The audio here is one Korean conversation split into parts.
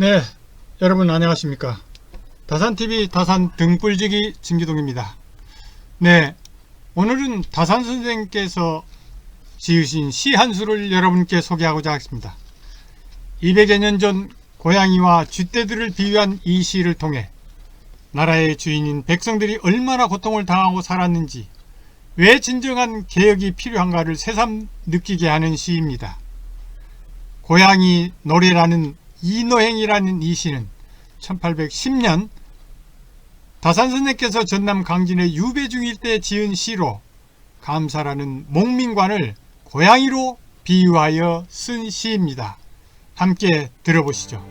네, 여러분 안녕하십니까. 다산TV 다산 등불지기 진기동입니다. 네, 오늘은 다산 선생님께서 지으신 시 한 수를 여러분께 소개하고자 하겠습니다. 200여 년 전 고양이와 쥐떼들을 비유한 이 시를 통해 나라의 주인인 백성들이 얼마나 고통을 당하고 살았는지 왜 진정한 개혁이 필요한가를 새삼 느끼게 하는 시입니다. 고양이 노래라는 이노행이라는 이 시는 1810년 다산 선생께서 전남 강진의 유배 중 일 때 지은 시로 감사라는 목민관을 고양이로 비유하여 쓴 시입니다. 함께 들어보시죠.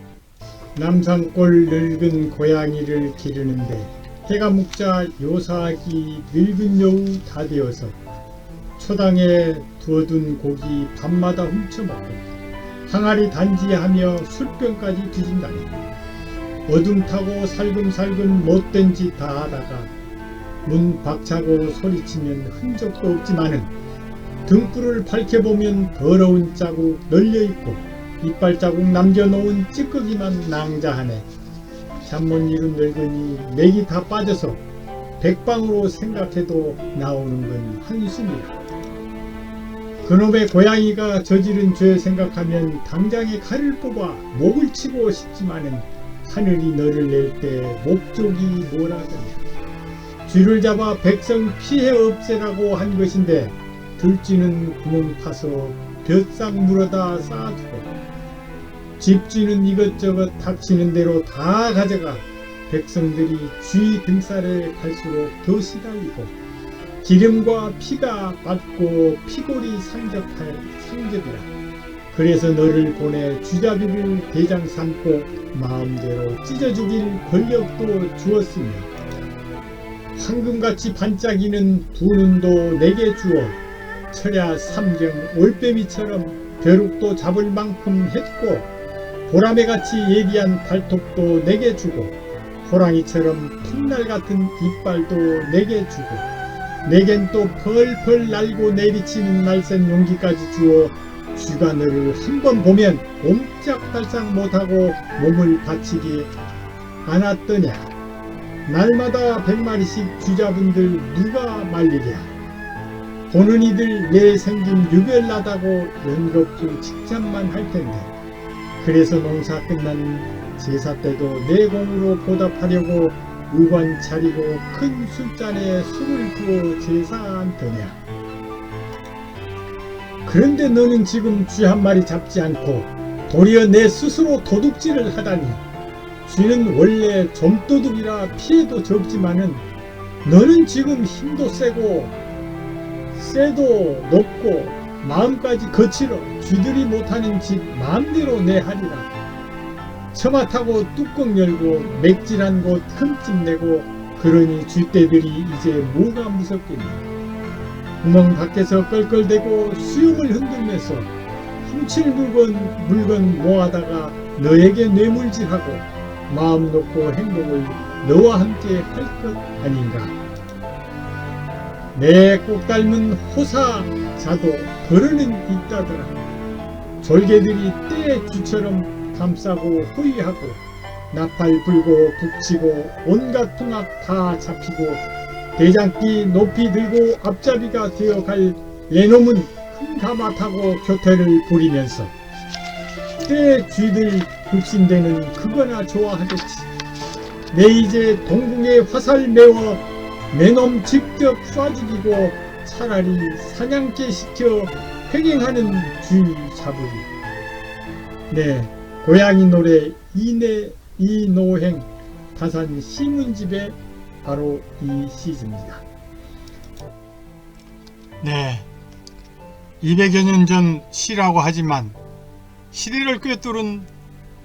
남산골 늙은 고양이를 기르는데 해가 묵자 요사하기 늙은 여우 다 되어서 초당에 두어둔 고기 밤마다 훔쳐먹고 항아리 단지하며 술병까지 뒤진다니. 어둠 타고 살금살금 못된 짓 다 하다가 문 박차고 소리치면 흔적도 없지만은 등불을 밝혀보면 더러운 자국 널려있고 이빨 자국 남겨놓은 찌꺼기만 낭자하네. 잠못 이룬 늙은이 맥이 다 빠져서 백방으로 생각해도 나오는 건 한숨이야 그놈의 고양이가 저지른 죄 생각하면 당장에 칼을 뽑아 목을 치고 싶지만은 하늘이 너를 낼 때 목적이 뭐라더냐. 쥐를 잡아 백성 피해 없애라고 한 것인데 들쥐는 구멍 파서 벼싹 물어다 쌓아두고 집쥐는 이것저것 닥치는 대로 다 가져가 백성들이 쥐 등살에 갈수록 더 시달리고 기름과 피가 맞고 피골이 상접할 상접이라. 그래서 너를 보내 주자비를 대장 삼고 마음대로 찢어주길 권력도 주었으며 황금같이 반짝이는 두 눈도 내게 주어 철야 삼경 올빼미처럼 벼룩도 잡을 만큼 했고 보라매같이 예리한 발톱도 내게 주고 호랑이처럼 풋날 같은 이빨도 내게 주고 내겐 또 펄펄 날고 내리치는 날쌘 용기까지 주어 너를 한번 보면 옴짝달싹 못하고 몸을 바치게 안았더냐. 날마다 백마리씩 쥐자분들 누가 말리랴. 보는 이들 내 생김 유별나다고 연겁주 칭찬만 할 텐데. 그래서 농사 끝난 제사 때도 내 공으로 보답하려고 의관 차리고 큰 술잔에 술을 부어 제사한 더냐? 그런데 너는 지금 쥐 한 마리 잡지 않고 도리어 내 스스로 도둑질을 하다니 쥐는 원래 점도둑이라 피해도 적지만은 너는 지금 힘도 세고 쇠도 높고 마음까지 거칠어 쥐들이 못하는 짓 마음대로 내 하리라 처마 타고 뚜껑 열고 맥질한 곳 흠집 내고 그러니 쥐떼들이 이제 뭐가 무섭겠니? 구멍 밖에서 껄껄대고 수염을 흔들면서 훔칠 물건 물건 모아다가 너에게 뇌물질하고 마음 놓고 행동을 너와 함께 할 것 아닌가? 내꼭 닮은 호사 자도 그러는 있다더라. 졸개들이 때 쥐처럼 감싸고 호위하고 나팔 불고 북치고 온갖 풍악 다 잡히고 대장기 높이 들고 앞잡이가 되어갈 내놈은 큰 가마 타고 교태를 부리면서 때 쥐들 급신되는 그거나 좋아하겠지. 내 이제 동궁에 화살 메워 내놈 직접 쏴 죽이고 차라리 사냥개 시켜 횡행하는 쥐 잡으리. 네 고양이 노래 이내 이노행 다산 시문집의 바로 이 시즈입니다. 네. 200여 년 전 시라고 하지만 시대를 꿰뚫은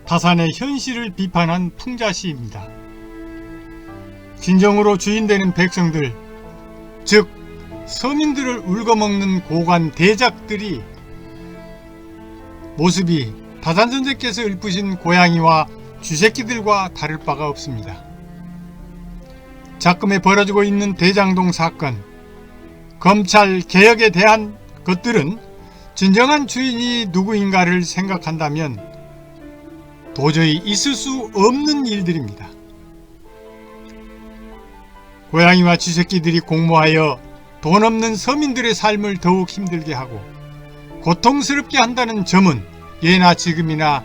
다산의 현실을 비판한 풍자시입니다. 진정으로 주인되는 백성들, 즉 서민들을 울거먹는 고관 대작들이 모습이 다산 선생께서 읊으신 고양이와 쥐새끼들과 다를 바가 없습니다. 작금에 벌어지고 있는 대장동 사건, 검찰 개혁에 대한 것들은 진정한 주인이 누구인가를 생각한다면 도저히 있을 수 없는 일들입니다. 고양이와 쥐새끼들이 공모하여 돈 없는 서민들의 삶을 더욱 힘들게 하고 고통스럽게 한다는 점은 예나 지금이나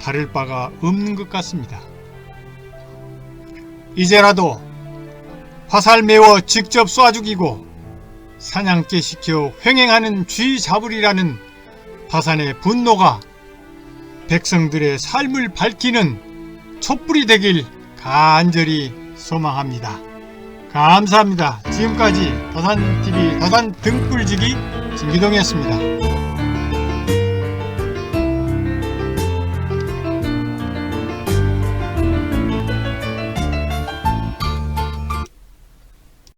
다를 바가 없는 것 같습니다. 이제라도 화살 메워 직접 쏴 죽이고 사냥개 시켜 횡행하는 쥐 잡으리라는 파산의 분노가 백성들의 삶을 밝히는 촛불이 되길 간절히 소망합니다. 감사합니다. 지금까지 더산TV 더산 등불지기 진기동이었습니다.